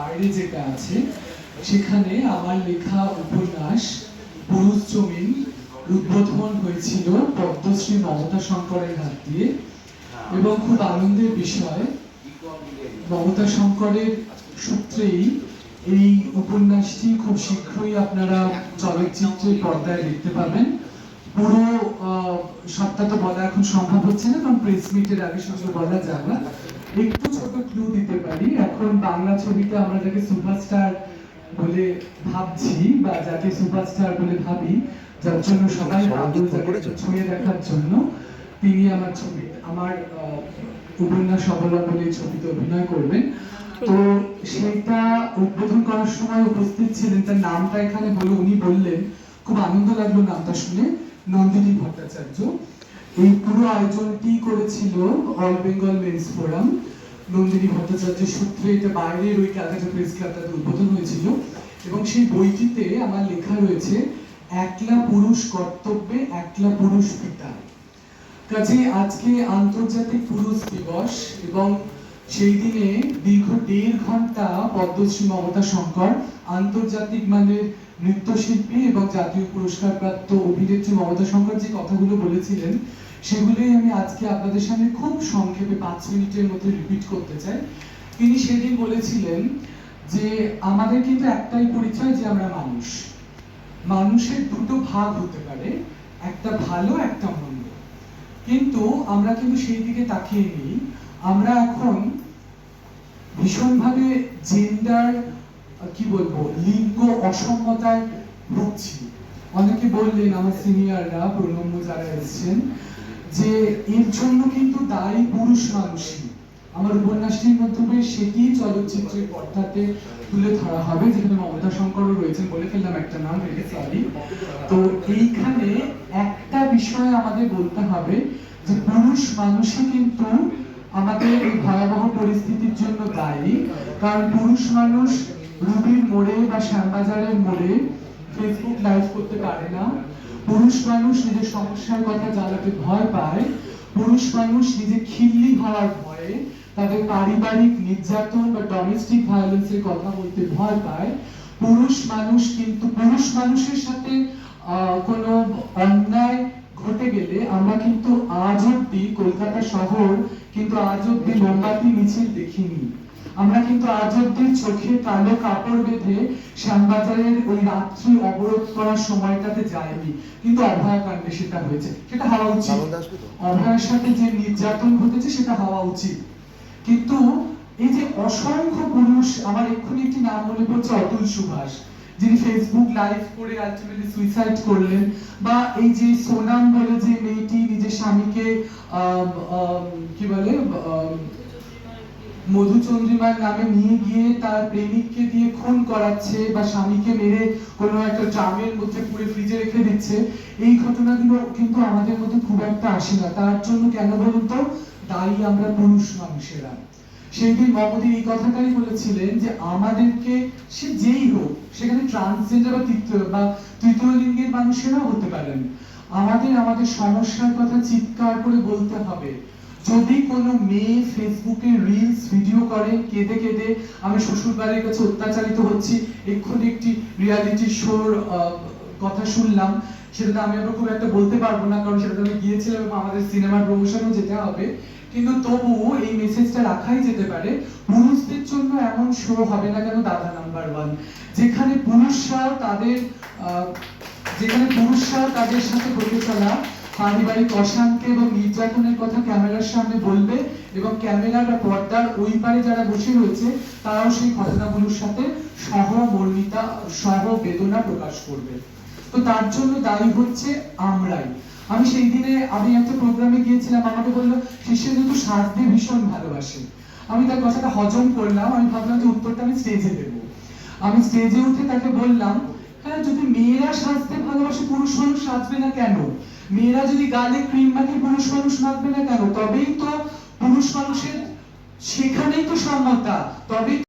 বাইরে যেটা আছে, সেখানে আমার লেখা উপন্যাস পুরুষ জমিন উদ্বোধন হয়েছিল পদ্মশ্রী মমতা শঙ্করের হাত দিয়ে এবং খুব আনন্দের বিষয় মমতা শঙ্করের সূত্রেই এই উপন্যাসটি খুব শীঘ্রই আপনারা চলচ্চিত্রের পর্দায় দেখতে পাবেন। পুরো সবটা তো বলা এখন সম্ভব হচ্ছে না, কারণ প্রেস মিটের আগে সেগুলো বলা যাবে একটু ছোট ক্লু দিতে পারি? এখন বাংলা ছবিতে আমরা যাকে সুপারস্টার বলে ভাবছি বা যাকে সুপারস্টার বলে ভাবি যার জন্য সবাই ছুঁয়ে দেখার জন্য তিনি আমার ছবি আমার উপন্যাস অবলম্বনে ছবিতে অভিনয় করবেন। তো সেটা উদ্বোধন করার সময় উপস্থিত ছিলেন তার নামটা এখানে বলে উনি বললেন খুব আনন্দ লাগল নামটা শুনে নন্দিনী ভট্টাচার্য। এই পুরো আয়োজনটি করেছিল all Bengal men's forum. Nandini ভট্টাচার্যের সূত্রে এটা বাইরের ওই ক্যালকাটা প্রেস ক্লাবটাতে উদ্বোধন হয়েছিল। এবং সেই বইটিতে আমার লেখা রয়েছে, একলা পুরুষ কর্তব্যে, একলা পুরুষ পিতা। কাজে আজকে আন্তর্জাতিক পুরুষ দিবস এবং সেই দিনে দীর্ঘ দেড় ঘণ্টা পদ্মশ্রী মমতা শঙ্কর আন্তর্জাতিক মানের নৃত্যশিল্পী এবং জাতীয় পুরস্কার প্রাপ্ত অভিনেত্রী মমতা শঙ্কর যে কথাগুলো বলেছিলেন, সেগুলোই আমি আজকে আপনাদের সামনে খুব সংক্ষেপে পাঁচ মিনিটের মধ্যে রিপিট করতে চাই। তিনি সেদিন বলেছিলেন যে, আমাদের কিন্তু একটাই পরিচয় যে আমরা মানুষ। মানুষের দুটো ভাগ হতে পারে, একটা ভালো, একটা মন্দ। কিন্তু আমরা কিন্তু সেই দিকে তাকিয়ে নিই। আমরা এখন ভীষণভাবে জেন্ডার কি বলব, লিঙ্গ অসম্মতায় ভুগছি। অনেকে বললেন আমার সিনিয়ররা প্রণম্য যারা এসেছেন, যে এর জন্য কিন্তু দায়ী পুরুষ মানুষই। আমার উপন্যাসটির মাধ্যমে সেটি চলচ্চিত্রের পর্দাতে তুলে ধরা হবে, যেখানে মমতা শঙ্করও রয়েছেন বলে ফেললাম একটা নাম রেখে সরি তো এইখানে একটা বিষয় আমাদের বলতে হবে, যে পুরুষ মানুষই কিন্তু আমাদের এই ভয়াবহ পরিস্থিতির জন্য দায়ী। কারণ পুরুষ মানুষ রুবির মোড়ে বা শ্যামবাজারের মোড়ে ফেসবুক লাইভ করতে পারে না। পুরুষ মানুষ নিজের সমস্যার কথা জানাতে ভয় পায়। পুরুষ মানুষ নিজে খিল্লি হওয়ার ভয়ে তাদের পারিবারিক নির্যাতন বা ডোমেস্টিক ভায়োলেন্সের কথা বলতে ভয় পায়। পুরুষ মানুষ কিন্তু, পুরুষ মানুষের সাথে কোনো অন্যায় ঘটে গেলে আমরা কিন্তু আজ অব্দি কলকাতা শহর, কিন্তু আজ অব্দি মোমবাতি, মিছিল দেখিনি। আমরা কিন্তু আজ অব্দি চোখে কালো কাপড় বেঁধে শ্যামবাজারের ওই রাত্রি অবরোধ করার সময়টাতে যায়নি কিন্তু অভয়াকাণ্ডে সেটা হয়েছে। সেটা হওয়া উচিত? অভয়ের সাথে যে নির্যাতন ঘটেছে সেটা হওয়া উচিত। কিন্তু এই যে অসংখ্য পুরুষ আমার এক্ষুনি একটি নাম মনে পড়ছে অতুল সুভাষ যিনি ফেসবুক লাইভ করে আলটিমেটলি সুইসাইড করলেন বা এই যে সোনাম বলে যে মেয়েটি নিজের স্বামীকে কি বলে মধুচন্দ্রিমার নামে নিয়ে গিয়ে তার প্রেমিককে দিয়ে খুন করাচ্ছে বা স্বামীকে মেরে কোনো একটা ড্রামের মধ্যে পুরে ফ্রিজে রেখে দিচ্ছে, এই ঘটনাগুলো কিন্তু আমাদের মধ্যে খুব একটা আসে না। তার জন্য কেন বলুন তো? দায়ী আমরা পুরুষ মানুষেরা। সেই দিন মমদি এই কথাটাই বলেছিলেন যে আমাদেরকে সে যেই হোক, সেখানে ট্রান্সজেন্ডার বা তৃতীয় বা তৃতীয় লিঙ্গের মানুষেরাও হতে পারেন। আমাদের আমাদের সমস্যার কথা চিৎকার করে বলতে হবে। যদি কোনো মেয়ে ফেসবুকে রিলস ভিডিও করে, কেঁদে কেঁদে আমি শ্বশুর বাড়ির কাছে অত্যাচারিত হচ্ছি, এক্ষুনি একটি রিয়ালিটি শোর কথা শুনলাম সেটা আমি আবার খুব একটা বলতে পারব না, কারণ সেটা আমি গিয়েছিলাম এবং আমাদের সিনেমার প্রমোশনও যেতে হবে। কিন্তু তবু এই মেসেজটা রাখাই যেতে পারে, পুরুষদের জন্য এমন শো হবে না কেন? দাদা নাম্বার ওয়ান যেখানে পুরুষরাও তাদের যেখানে পুরুষরাও তাদের সাথে বলে চলা পারিবারিক অশান্তি এবং নির্যাতনের কথা ক্যামেরার সামনে বলবে এবং পর্দার ওই পারে যারা বসে রয়েছে, তারাও সেই ঘটনাগুলোর সাথে সহমর্মিতা প্রকাশ করবে। তো তার জন্য দায়ী হচ্ছে আমরাই। আমি সেই দিনে, আমি একটা প্রোগ্রামে গিয়েছিলাম, আমাকে বলল শিষ্যেন্দু তো সাজতে ভীষণ ভালোবাসে। আমি তার কথাটা হজম করলাম, আমি ভাবলাম যে উত্তরটা আমি স্টেজে দেবো। আমি স্টেজে উঠে তাকে বললাম হ্যাঁ যদি মেয়েরা সাজতে ভালোবাসে, পুরুষ সাজবে না কেন? মেয়েরা যদি গালে ক্রিম মাখে পুরুষ মানুষ মাখবে না কেন? তবেই তো পুরুষ মানুষের, সেখানেই তো সমতা তবেই